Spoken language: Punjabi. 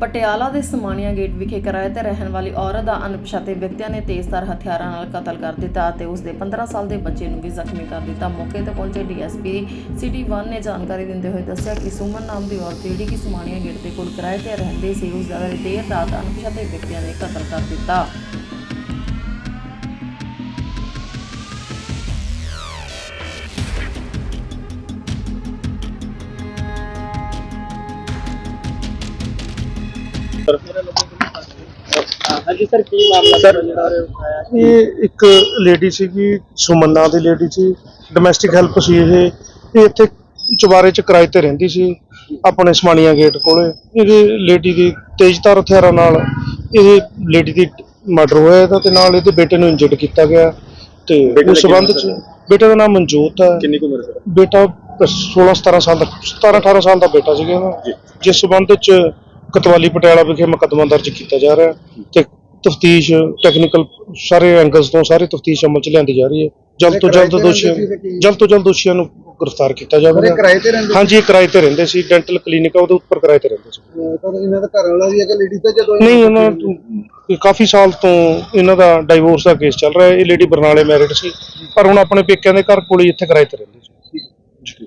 ਪਟਿਆਲਾ ਦੇ ਸਮਾਣੀਆ ਗੇਟ ਵਿਖੇ ਕਿਰਾਏ ਤੇ ਰਹਿਣ ਵਾਲੀ ਔਰਤ ਦਾ ਅਣਪਛਾਤੇ ਵਿਅਕਤੀਆਂ ਨੇ ਤੇਜ਼ਧਾਰ ਹਥਿਆਰਾਂ ਨਾਲ ਕਤਲ ਕਰ ਦਿੱਤਾ ਅਤੇ ਉਸ ਦੇ 15 ਸਾਲ ਦੇ ਬੱਚੇ ਨੂੰ ਵੀ ਜ਼ਖਮੀ ਕਰ ਦਿੱਤਾ। ਮੌਕੇ ਤੇ ਪਹੁੰਚੇ ਡੀਐਸਪੀ ਸਿਟੀ 1 ਨੇ ਜਾਣਕਾਰੀ ਦਿੰਦੇ ਹੋਏ ਦੱਸਿਆ ਕਿ ਸੁਮਨ ਨਾਮ ਦੀ ਔਰਤ ਜਿਹੜੀ ਕਿ ਸਮਾਣੀਆ ਗੇਟ ਦੇ ਕੋਲ ਕਿਰਾਏ ਤੇ ਰਹਿੰਦੀ ਸੀ, ਉਸ ਦਾ ਦੇਰ ਰਾਤ ਅਣਪਛਾਤੇ ਵਿਅਕਤੀਆਂ ਨੇ ਕਤਲ ਕਰ ਦਿੱਤਾ। ਹਾਂਜੀ ਸਰ ਕੀ ਮਾਮਲਾ ਸਰ ਇਹ ਇੱਕ ਲੇਡੀ ਸੀਗੀ ਸੁਮਨਾ ਦੀ ਲੇਡੀ ਸੀ ਡੋਮੈਸਟਿਕ ਹੈਲਪ ਸੀ ਇਹ। ਇਹ ਇੱਥੇ ਚੁਬਾਰੇ ਚ ਕਿਰਾਏ ਤੇ ਰਹਿੰਦੀ ਸੀ ਆਪਣੇ ਸਮਾਣੀਆਂ ਗੇਟ ਕੋਲੇ। ਇਹ ਲੇਡੀ ਦੀ ਤੇਜ਼ਧਾਰ ਹਥਿਆਰਾਂ ਨਾਲ ਇਹ ਲੇਡੀ ਦੀ ਮਰਡਰ ਹੋਇਆ ਇਹਦਾ ਤੇ ਨਾਲ ਇਹਦੇ ਬੇਟੇ ਨੂੰ ਇੰਜਰਡ ਕੀਤਾ ਗਿਆ। ਤੇ ਉਸ ਸਬੰਧ ਚ ਸਰ? ਬੇਟੇ ਦਾ ਨਾਮ ਮਨਜੋਤ ਹੈ। ਕਿੰਨੀ ਕੁ ਉਮਰ ਹੈ ਸਰ ਬੇਟਾ 16 17 ਸਾਲ ਦਾ 17 18 ਸਾਲ ਦਾ ਬੇਟਾ ਸੀਗਾ ਇਹਦਾ। ਜਿਸ ਸਬੰਧ ਚ ਕਤਵਾਲੀ ਪਟਿਆਲਾ ਵਿਖੇ ਮੁਕੱਦਮਾ ਦਰਜ ਕੀਤਾ ਜਾ ਰਿਹਾ ਹੈ ਤੇ ਤਫਤੀਸ਼ ਟੈਕਨੀਕਲ ਸਾਰੇ ਐਂਗਲਸ ਤੋਂ ਸਾਰੇ ਤਫਤੀਸ਼ ਅਮਲ ਚ ਲਿਆਂਦੀ ਜਾ ਰਹੀ ਹੈ। ਜਲਦ ਤੋਂ ਜਲਦ ਦੋਸ਼ੀਆਂ ਜਲਦ ਤੋਂ ਜਲਦ ਦੋਸ਼ੀਆਂ ਨੂੰ ਗ੍ਰਿਫਤਾਰ ਕੀਤਾ ਜਾਵੇਗਾ ਕਿਰਾਏ ਤੇ ਰਹਿੰਦੇ ਹਾਂਜੀ ਇਹ ਕਿਰਾਏ ਤੇ ਰਹਿੰਦੇ ਸੀ। ਡੈਂਟਲ ਕਲੀਨਿਕ ਆ ਉਹਦੇ ਉੱਪਰ ਕਿਰਾਏ ਤੇ ਰਹਿੰਦੇ ਸੀ। ਅਹ ਤਾਂ ਇਹਨਾਂ ਦਾ ਘਰ ਵਾਲਾ ਵੀ ਹੈ ਕਿ ਲੇਡੀ ਤਾਂ ਜਦੋਂ ਨਹੀਂ ਉਹਨਾਂ ਨੂੰ ਕਾਫੀ ਸਾਲ ਤੋਂ ਇਹਨਾਂ ਦਾ ਡਾਈਵੋਰਸ ਦਾ ਕੇਸ ਚੱਲ ਰਿਹਾ ਹੈ। ਇਹ ਲੇਡੀ ਬਰਨਾਲੇ ਮੈਰਿਡ ਸੀ। ਪਰ ਹੁਣ ਆਪਣੇ ਪੇਕਿਆਂ ਦੇ ਘਰ ਕੋਲ ਹੀ ਇੱਥੇ ਕਿਰਾਏ ਤੇ ਰਹਿੰਦੀ ਸੀ।